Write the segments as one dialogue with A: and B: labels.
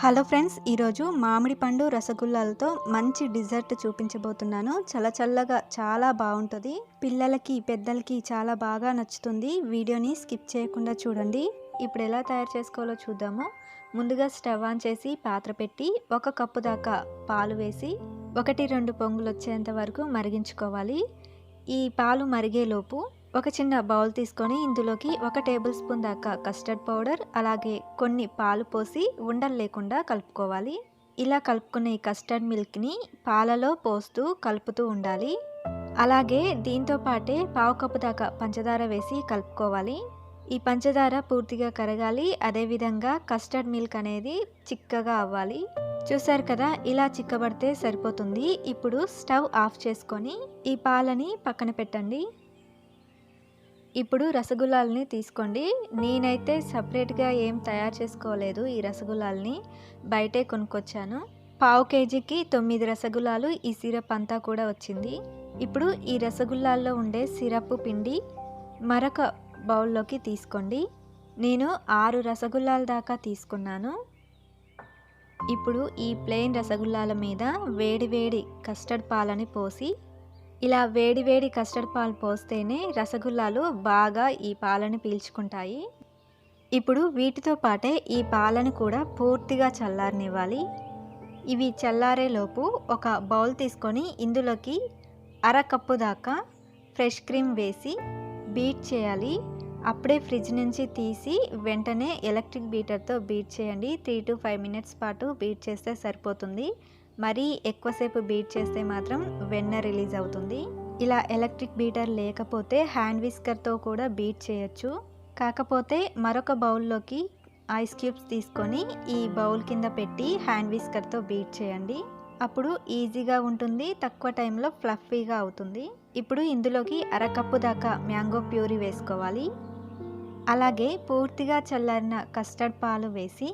A: Hello friends ఈరోజు మామిడి పండు రసగుల్లాలతో మంచి డిజర్ట్ చూపించబోతున్నాను. చల్ల చల్లగా చాలా బాగుంటుంది. పిల్లలకి పెద్దలకి చాలా బాగా నచ్చుతుంది. వీడియోని స్కిప్ చేయకుండా చూడండి. ఇప్పుడు ఎలా తయారు చేసుకోవాలో చూద్దాము. ముందుగా స్టవ్ ఆన్ చేసి పాత్ర పెట్టి ఒక కప్పు దాకా పాలు వేసి ఒకటి రెండు పొంగులు వచ్చేంత వరకు మరిగించుకోవాలి. ఈ పాలు మరిగేలోపు ఒక చిన్న బౌల్ తీసుకొని ఇందులోకి ఒక టేబుల్ స్పూన్ దాకా కస్టర్డ్ పౌడర్ అలాగే కొన్ని పాలు పోసి ఉండలు లేకుండా కలుపుకోవాలి. ఇలా కలుపుకునే ఈ కస్టర్డ్ మిల్క్ని పాలలో పోస్తూ కలుపుతూ ఉండాలి. అలాగే దీంతో పాటే పావు కప్పు దాకా పంచదార వేసి కలుపుకోవాలి. ఈ పంచదార పూర్తిగా కరగాలి. అదేవిధంగా కస్టర్డ్ మిల్క్ అనేది చిక్కగా అవ్వాలి. చూసారు కదా ఇలా చిక్కబడితే సరిపోతుంది. ఇప్పుడు స్టవ్ ఆఫ్ చేసుకొని ఈ పాలని పక్కన పెట్టండి. ఇప్పుడు రసగుల్లాలని తీసుకోండి. నేనైతే సపరేట్గా ఏం తయారు చేసుకోలేదు ఈ రసగుల్లాలని. బయటే కొనుక్కొచ్చాను. పావు కేజీకి తొమ్మిది రసగుల్లాలు ఈ సిరప్ అంతా కూడా వచ్చింది. ఇప్పుడు ఈ రసగుల్లాల్లో ఉండే సిరప్ పిండి మరొక బౌల్లోకి తీసుకోండి. నేను ఆరు రసగుల్లాల దాకా తీసుకున్నాను. ఇప్పుడు ఈ ప్లెయిన్ రసగుల్లాల మీద వేడి వేడి కస్టర్డ్ పాలని పోసి ఇలా వేడి వేడి కస్టర్డ్ పాలు పోస్తేనే రసగుల్లాలు బాగా ఈ పాలను పీల్చుకుంటాయి. ఇప్పుడు వీటితో పాటే ఈ పాలను కూడా పూర్తిగా చల్లారనివ్వాలి. ఇవి చల్లారేలోపు ఒక బౌల్ తీసుకొని ఇందులోకి అర కప్పు దాకా ఫ్రెష్ క్రీమ్ వేసి బీట్ చేయాలి. అప్పుడే ఫ్రిడ్జ్ నుంచి తీసి వెంటనే ఎలక్ట్రిక్ బీటర్తో బీట్ చేయండి. త్రీ టు ఫైవ్ మినిట్స్ పాటు బీట్ చేస్తే సరిపోతుంది. మరీ ఎక్కువసేపు బీట్ చేస్తే మాత్రం వెన్న రిలీజ్ అవుతుంది. ఇలా ఎలక్ట్రిక్ బీటర్ లేకపోతే హ్యాండ్ విస్కర్తో కూడా బీట్ చేయొచ్చు. కాకపోతే మరొక బౌల్లోకి ఐస్ క్యూబ్స్ తీసుకొని ఈ బౌల్ కింద పెట్టి హ్యాండ్ విస్కర్తో బీట్ చేయండి. అప్పుడు ఈజీగా ఉంటుంది తక్కువ టైంలో ఫ్లఫీగా అవుతుంది. ఇప్పుడు ఇందులోకి అరకప్పు దాకా మ్యాంగో ప్యూరీ వేసుకోవాలి. అలాగే పూర్తిగా చల్లారిన కస్టర్డ్ పాలు వేసి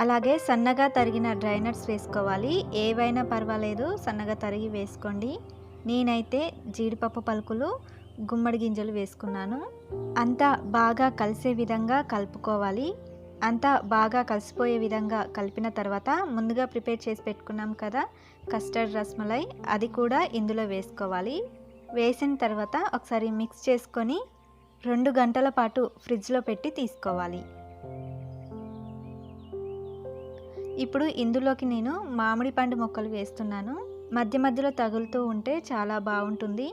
A: అలాగే సన్నగా తరిగిన డ్రై నట్స్ వేసుకోవాలి. ఏవైనా పర్వాలేదు సన్నగా తరిగి వేసుకోండి. నేనైతే జీడిపప్పు పలుకులు గుమ్మడి గింజలు వేసుకున్నాను. అంతా బాగా కలిసే విధంగా కలుపుకోవాలి. అంతా బాగా కలిసిపోయే విధంగా కలిపిన తర్వాత ముందుగా ప్రిపేర్ చేసి పెట్టుకున్నాం కదా కస్టర్డ్ రస్మలై అది కూడా ఇందులో వేసుకోవాలి. వేసిన తర్వాత ఒకసారి మిక్స్ చేసుకొని రెండు గంటల పాటు ఫ్రిడ్జ్లో పెట్టి తీసుకోవాలి. ఇప్పుడు ఇందులోకి నేను మామిడి పండు మొక్కలు వేస్తున్నాను. మధ్య మధ్యలో తగులుతూ ఉంటే చాలా బాగుంటుంది.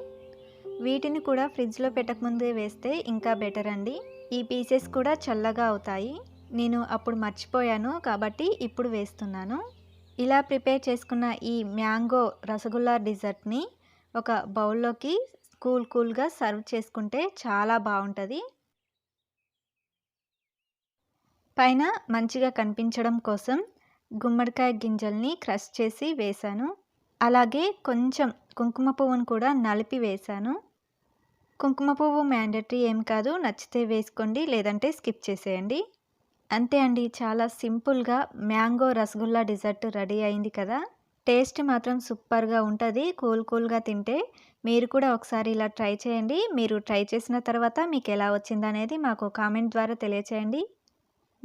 A: వీటిని కూడా ఫ్రిడ్జ్లో పెట్టకముందే వేస్తే ఇంకా బెటర్ అండి. ఈ పీసెస్ కూడా చల్లగా అవుతాయి. నేను అప్పుడు మర్చిపోయాను కాబట్టి ఇప్పుడు వేస్తున్నాను. ఇలా ప్రిపేర్ చేసుకున్న ఈ మ్యాంగో రసగుల్లా డిజర్ట్ని ఒక బౌల్లోకి కూల్ కూల్గా సర్వ్ చేసుకుంటే చాలా బాగుంటుంది. పైన మంచిగా కనిపించడం కోసం గుమ్మడికాయ గింజల్ని క్రష్ చేసి వేశాను. అలాగే కొంచెం కుంకుమ పువ్వును కూడా నలిపి వేశాను. కుంకుమ పువ్వు మ్యాండటరీ ఏం కాదు నచ్చితే వేసుకోండి లేదంటే స్కిప్ చేసేయండి. అంతే అండి చాలా సింపుల్గా మ్యాంగో రసగుల్లా డిజర్ట్ రెడీ అయింది కదా. టేస్ట్ మాత్రం సూపర్గా ఉంటుంది కూల్ కూల్గా తింటే. మీరు కూడా ఒకసారి ఇలా ట్రై చేయండి. మీరు ట్రై చేసిన తర్వాత మీకు ఎలా వచ్చిందనేది మాకు కామెంట్ ద్వారా తెలియచేయండి.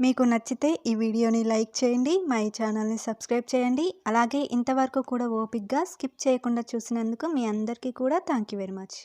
A: మీకు నచ్చితే ఈ వీడియోని లైక్ చేయండి మా ఈ ఛానల్ని సబ్స్క్రైబ్ చేయండి. అలాగే ఇంతవరకు కూడా ఓపిక్గా స్కిప్ చేయకుండా చూసినందుకు మీ అందరికీ కూడా థ్యాంక్ యూ వెరీ మచ్.